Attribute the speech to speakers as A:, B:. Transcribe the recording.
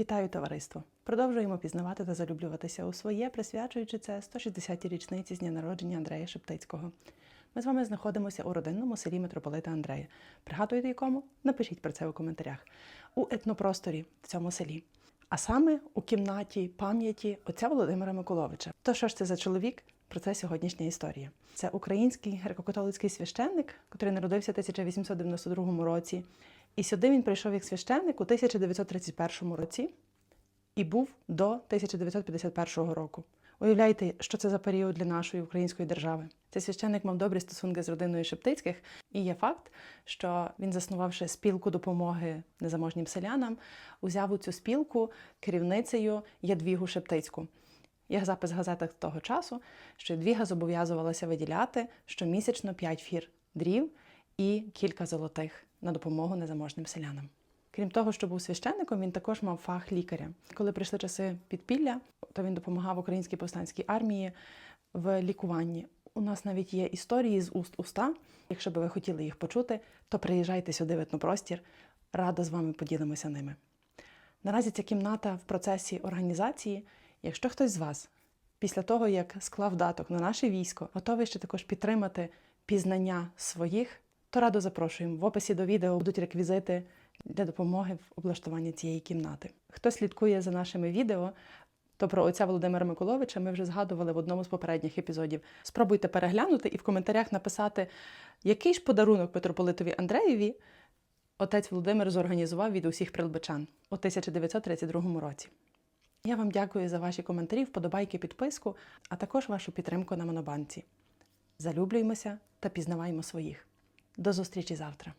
A: Вітаю товариство! Продовжуємо пізнавати та залюблюватися у своє, присвячуючи це 160-й річниці з дня народження Андрея Шептицького. Ми з вами знаходимося у родинному селі митрополита Андрея. Пригадуєте якому? Напишіть про це у коментарях. У етнопросторі в цьому селі. А саме у кімнаті пам'яті отця Володимира Миколовича. То що ж це за чоловік? Про це сьогоднішня історія. Це український греко-католицький священник, який народився в 1892 році. І сюди він прийшов як священник у 1931 році і був до 1951 року. Уявляєте, що це за період для нашої української держави? Цей священник мав добрі стосунки з родиною Шептицьких, і є факт, що він, заснувавши спілку допомоги незаможнім селянам, узяв у цю спілку керівницею Ядвігу Шептицьку. Є запис в газетах того часу, що Ядвіга зобов'язувалася виділяти щомісячно 5 фір дрів і кілька золотих на допомогу незаможним селянам. Крім того, що був священником, він також мав фах лікаря. Коли прийшли часи підпілля, то він допомагав українській повстанській армії в лікуванні. У нас навіть є історії з уст уста. Якщо би ви хотіли їх почути, то приїжджайте сюди в етнопростір. Радо з вами поділимося ними. Наразі ця кімната в процесі організації. Якщо хтось з вас після того, як склав даток на наше військо, готовий ще також підтримати пізнання своїх, то радо запрошуємо. В описі до відео будуть реквізити для допомоги в облаштуванні цієї кімнати. Хто слідкує за нашими відео, то про отця Володимира Миколовича ми вже згадували в одному з попередніх епізодів. Спробуйте переглянути і в коментарях написати, який ж подарунок митрополитові Андреєві отець Володимир зорганізував від усіх прилбичан у 1932 році. Я вам дякую за ваші коментарі, вподобайки, підписку, а також вашу підтримку на Монобанці. Залюблюємося та пізнаваємо своїх. До зустрічі завтра!